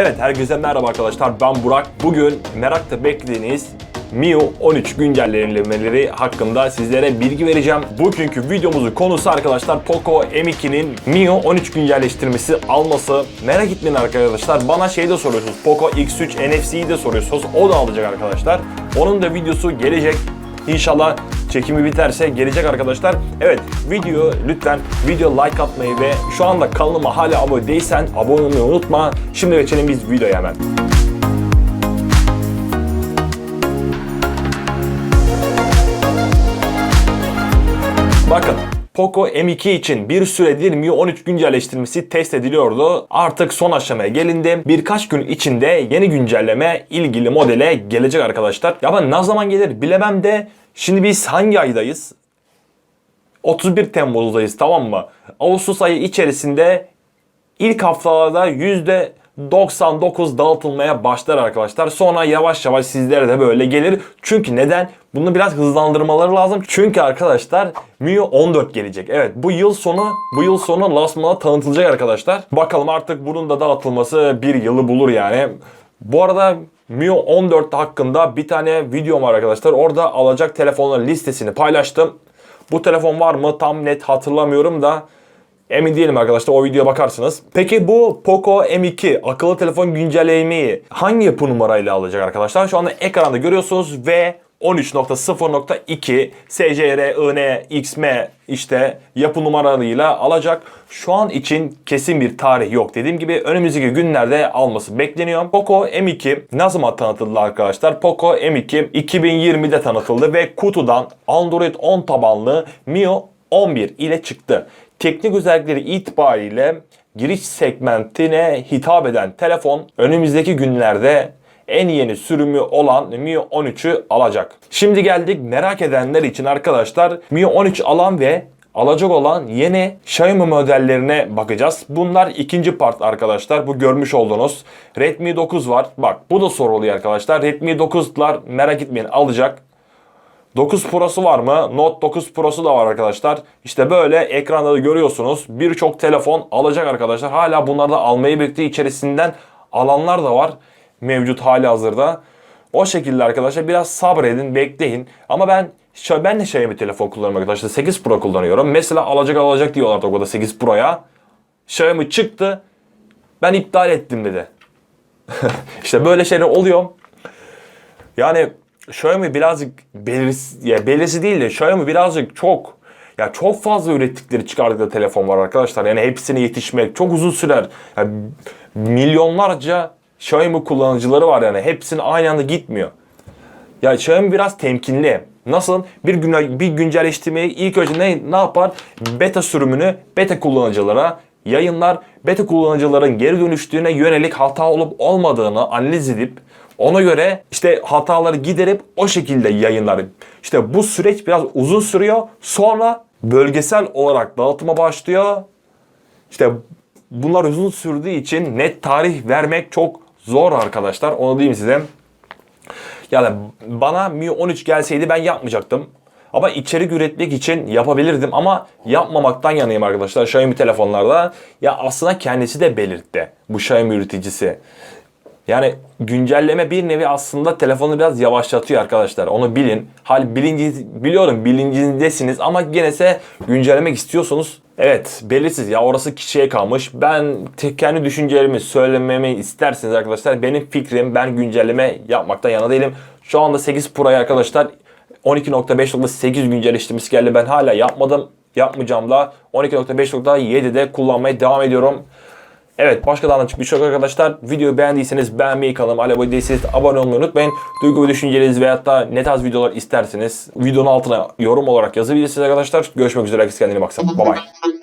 Evet herkese merhaba arkadaşlar ben Burak. Bugün merakla beklediğiniz MIUI 13 güncellemeleri hakkında sizlere bilgi vereceğim. Bugünkü videomuzun konusu arkadaşlar Poco M2'nin MIUI 13 güncelleştirmesi alması. Merak etmeyin arkadaşlar. Bana şey de soruyorsunuz. Poco X3 NFC'yi de soruyorsunuz. O da alacak arkadaşlar. Onun da videosu gelecek. İnşallah çekimi biterse gelecek arkadaşlar. Evet video lütfen video like atmayı ve şu anda kanalıma hala abone değilsen abone olmayı unutma. Şimdi geçelim biz videoya hemen. Bakın Poco M2 için bir süredir Mi 13 güncelleştirmesi test ediliyordu. Artık son aşamaya gelindi. Birkaç gün içinde yeni güncelleme ilgili modele gelecek arkadaşlar. Ya ben ne zaman gelir bilemem de şimdi biz hangi aydayız? 31 Temmuz'dayız tamam mı? Ağustos ayı içerisinde ilk haftalarda yüzde 99 dağıtılmaya başlar arkadaşlar. Sonra yavaş yavaş sizlere de böyle gelir. Çünkü neden? Bunu biraz hızlandırmaları lazım. Çünkü arkadaşlar MIUI 14 gelecek. Evet bu yıl sonu bu yıl sonu lansmana tanıtılacak arkadaşlar. Bakalım artık bunun da dağıtılması bir yılı bulur yani. Bu arada MIUI 14 hakkında bir tane videom var arkadaşlar. Orada alacak telefonların listesini paylaştım. Bu telefon var mı tam net hatırlamıyorum da Emin değilim arkadaşlar o videoya bakarsınız. Peki bu Poco M2 akıllı telefon güncellemeyi hangi yapı numarayla alacak arkadaşlar? Şu anda ekranda görüyorsunuz ve 13.0.2 SCR, IN, XM işte yapı numaralarıyla alacak. Şu an için kesin bir tarih yok. Dediğim gibi önümüzdeki günlerde alması bekleniyor. Poco M2 ne zaman tanıtıldı arkadaşlar? Poco M2 2020'de tanıtıldı ve kutudan Android 10 tabanlı MIUI 11 ile çıktı. Teknik özellikleri itibariyle giriş segmentine hitap eden telefon önümüzdeki günlerde en yeni sürümü olan Mi 13'ü alacak. Şimdi geldik merak edenler için arkadaşlar Mi 13 alan ve alacak olan yeni Xiaomi modellerine bakacağız. Bunlar ikinci part arkadaşlar. Bu görmüş olduğunuz Redmi 9 var. Bak bu da soruluyor arkadaşlar. Redmi 9'lar merak etmeyin alacak. 9 Pro'su var mı? Note 9 Pro'su da var arkadaşlar. İşte böyle ekranda da görüyorsunuz. Birçok telefon alacak arkadaşlar. Hala bunları da almayı bekliyor. İçerisinden alanlar da var. Mevcut hali hazırda. O şekilde arkadaşlar biraz sabredin, bekleyin. Ama ben ben de Xiaomi telefon kullanıyorum arkadaşlar. 8 Pro kullanıyorum. Mesela alacak alacak diyorlar o da 8 Pro'ya. Xiaomi çıktı. Ben iptal ettim dedi. işte böyle şeyler oluyor. Yani Xiaomi birazcık belirsiz, ya belirsiz değil de Xiaomi birazcık çok ya çok fazla ürettikleri çıkardıkları telefon var arkadaşlar. Yani hepsine yetişmek çok uzun sürer. Yani milyonlarca Xiaomi kullanıcıları var yani. Hepsinin aynı anda gitmiyor. Ya Xiaomi biraz temkinli. Nasıl? Bir gün bir güncelleştirmeyi ilk önce ne, ne yapar? Beta sürümünü beta kullanıcılara yayınlar. Beta kullanıcıların geri dönüştüğüne yönelik hata olup olmadığını analiz edip ona göre işte hataları giderip o şekilde yayınlar. İşte bu süreç biraz uzun sürüyor. Sonra bölgesel olarak dağıtıma başlıyor. İşte bunlar uzun sürdüğü için net tarih vermek çok zor arkadaşlar. Onu diyeyim size. Yani bana Mi 13 gelseydi ben yapmayacaktım. Ama içerik üretmek için yapabilirdim ama yapmamaktan yanayım arkadaşlar Xiaomi telefonlarda. Ya aslında kendisi de belirtti bu Xiaomi üreticisi. Yani güncelleme bir nevi aslında telefonu biraz yavaşlatıyor arkadaşlar. Onu bilin. Hal bilinci biliyorum bilincindesiniz ama genese güncellemek istiyorsunuz. Evet belirsiz ya orası kişiye kalmış. Ben kendi düşüncelerimi söylememi isterseniz arkadaşlar benim fikrim ben güncelleme yapmaktan yana değilim. Şu anda 8 Pro'ya arkadaşlar 12.5.8 güncelleştirmesi geldi. Ben hala yapmadım. Yapmayacağım da 12.5.7'de kullanmaya devam ediyorum. Evet başka daha çıkmış yok arkadaşlar. Videoyu beğendiyseniz beğenmeyi kanalıma abone değilseniz abone olmayı unutmayın. Duygu ve düşünceleriniz veyahut da ne tarz videolar isterseniz videonun altına yorum olarak yazabilirsiniz arkadaşlar. Görüşmek üzere. Herkes kendine baksın. Bye bye.